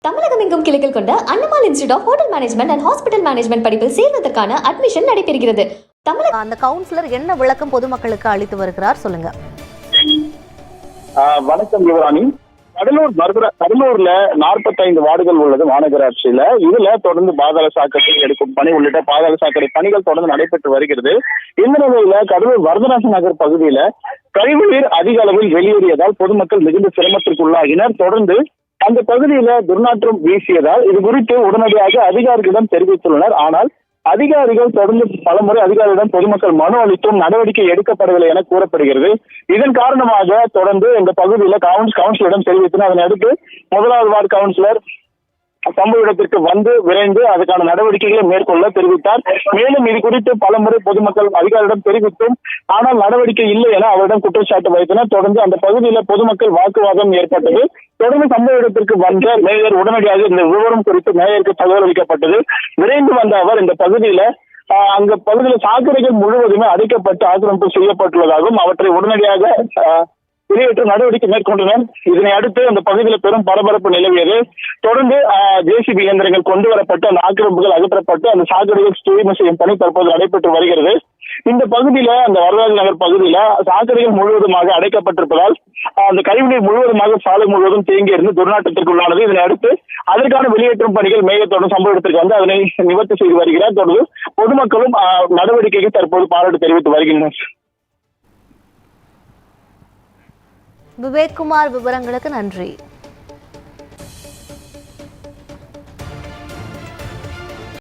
தமிழகம் எங்கும் கிளைகள் கொண்ட Annamal institute of hotel management and hospital management படிப்பில் சேர்வதற்கான அட்மிஷன் நடைபெறுகிறது. தமிழக அந்த கவுன்சிலர் என்ன விளக்கம் பொதுமக்களுக்கு அளித்து வருகிறார் சொல்லுங்க. ஆஹ் வணக்கம் யுவராணி. கடலூர் மருதுர- கடலூர்ல 45 வார்டுகள் உள்ளது மாநகராட்சியில. இதுல தொடர்ந்து பாதாள சாக்கடை எடுக்கும் பணி உள்ளிட்ட பாதாள சாக்கடை பணிகள் தொடர்ந்து நடைபெற்று வருகிறது. இந்த நிலையில கடலூர் வரதராச நகர் பகுதியில கழிவுநீர் அதிக அளவில் வெளியேறியதால் பொதுமக்கள் மிகுந்த சிரமத்திற்குள்ளாகினர். தொடர்ந்து அந்த பகுதியில துர்நாற்றம் வீசியதால் இது குறித்து உடனடியாக அதிகாரிகளிடம் தெரிவித்துள்ளனர். ஆனால் அதிகாரிகள் தொடர்ந்து பலமுறை அதிகாரிகளிடம் பொதுமக்கள் மனு அளித்தும் நடவடிக்கை எடுக்கப்படவில்லை என கூறப்படுகிறது. இதன் காரணமாக தொடர்ந்து இந்த பகுதியில கவுன்ஸ் கவுன்சிலரிடம் தெரிவித்தனர். அதனை அடுத்து முதலாவது வார்டு கவுன்சிலர் சம்பவ இடத்திற்கு வந்து விரைந்து அதுக்கான நடவடிக்கைகளை மேற்கொள்ள தெரிவித்தார். மேலும் இது குறித்து பலமுறை பொதுமக்கள் அதிகாரிடம் தெரிவித்தும் ஆனால் நடவடிக்கை இல்லை என அவரிடம் குற்றச்சாட்டு வைத்தனர். தொடர்ந்து அந்த பகுதியில் பொதுமக்கள் வாக்குவாதம் ஏற்பட்டது. தொடர்ந்து சம்பவ இடத்திற்கு வந்த மேயர் உடனடியாக இந்த விவரம் குறித்து மேயருக்கு தகவல் அளிக்கப்பட்டது. விரைந்து வந்த அவர் இந்த பகுதியில அந்த அங்க பகுதியில் சாக்கடைகள் முழுவதுமே அடைக்கப்பட்டு ஆக்கிரமிப்பு செய்யப்பட்டுள்ளதாகவும் அவற்றை உடனடியாக வெளியேற்ற நடவடிக்கை மேற்கொண்டனர். இதனை அடுத்து அந்த பகுதியில் பெரும் பரபரப்பு நிலவியது. தொடர்ந்து ஜேசிபி இயந்திரங்கள் கொண்டு வரப்பட்டு அந்த ஆக்கிரமிப்புகள் அகற்றப்பட்டு அந்த சாக்கடைகள் தூய்மை செய்யும் பணி தற்போது நடைபெற்று வருகிறது. இந்த பகுதியில அந்த வரலாறு நகர் பகுதியில சாக்கடைகள் முழுவதுமாக அடைக்கப்பட்டிருப்பதால் அந்த கழிவுநீர் முழுவதுமாக சாலை முழுவதும் தேங்கி இருந்து துர்நாற்றத்திற்கு உள்ளானது. இதனை அடுத்து அதற்கான வெளியேற்றும் பணிகள் மேயத்தோடு சம்பவத்திற்கு வந்து அதனை நிவர்த்தி செய்து வருகிறார். தொடர்ந்து பொதுமக்களும் நடவடிக்கைக்கு தற்போது பாராட்டு தெரிவித்து வருகின்றனர். விவேக்குமார் விவரங்களுக்கு நன்றி.